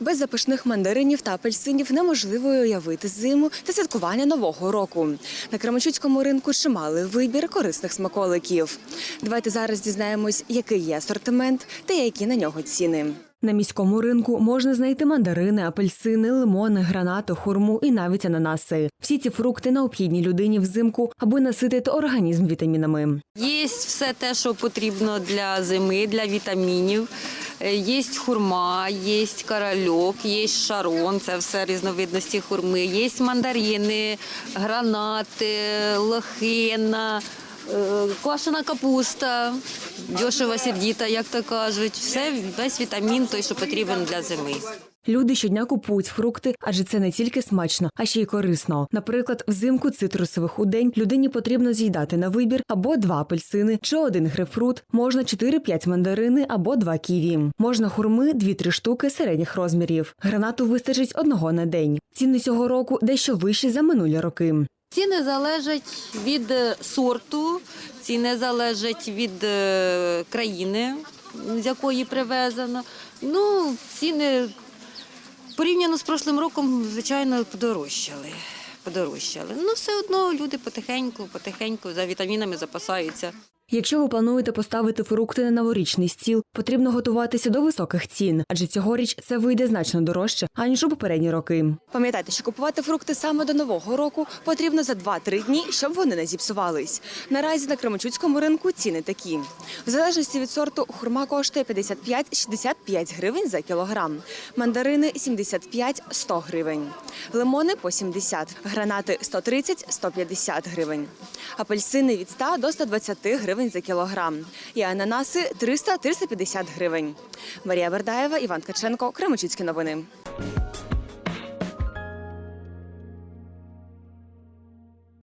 Без запашних мандаринів та апельсинів неможливо уявити зиму та святкування нового року. На Кременчуцькому ринку чималий вибір корисних смаколиків. Давайте зараз дізнаємось, який є асортимент та які на нього ціни. На міському ринку можна знайти мандарини, апельсини, лимони, гранати, хурму і навіть ананаси. Всі ці фрукти необхідні людині взимку, аби наситити організм вітамінами. Є все те, що потрібно для зими, для вітамінів. Е, Є хурма, є корольок, є шарон, це все різновидності хурми, є мандарини, гранати, лохина, е, квашена капуста, дешево сердіта, як то кажуть. Все, весь вітамін той, що потрібен для зими. Люди щодня купують фрукти, адже це не тільки смачно, а ще й корисно. Наприклад, взимку цитрусових у день людині потрібно з'їдати на вибір або два апельсини чи один грейпфрут, можна 4-5 мандарини або два ківі. Можна хурми 2-3 штуки середніх розмірів. Гранату вистачить одного на день. Ціни цього року дещо вищі за минулі роки. Ціни залежать від е, сорту, ціни залежать від е, країни, з якої привезено. Ну, ціни порівняно з прошлим роком, звичайно, подорожчали. Подорожчали. Ну, все одно люди потихеньку, потихеньку за вітамінами запасаються. Якщо ви плануєте поставити фрукти на новорічний стіл, потрібно готуватися до високих цін, адже цьогоріч це вийде значно дорожче аніж у попередні роки. Пам'ятайте, що купувати фрукти саме до нового року потрібно за 2-3 дні, щоб вони не зіпсувались. Наразі на Кременчуцькому ринку ціни такі: в залежності від сорту хурма коштує 55-65 гривень за кілограм, мандарини 75-100 гривень, лимони по 70, гранати 130-150 гривень, апельсини від 100 до 120 гривень за кілограм і ананаси 300-350 гривень. Марія Бердаєва, Іван Каченко, Кременчуцькі новини.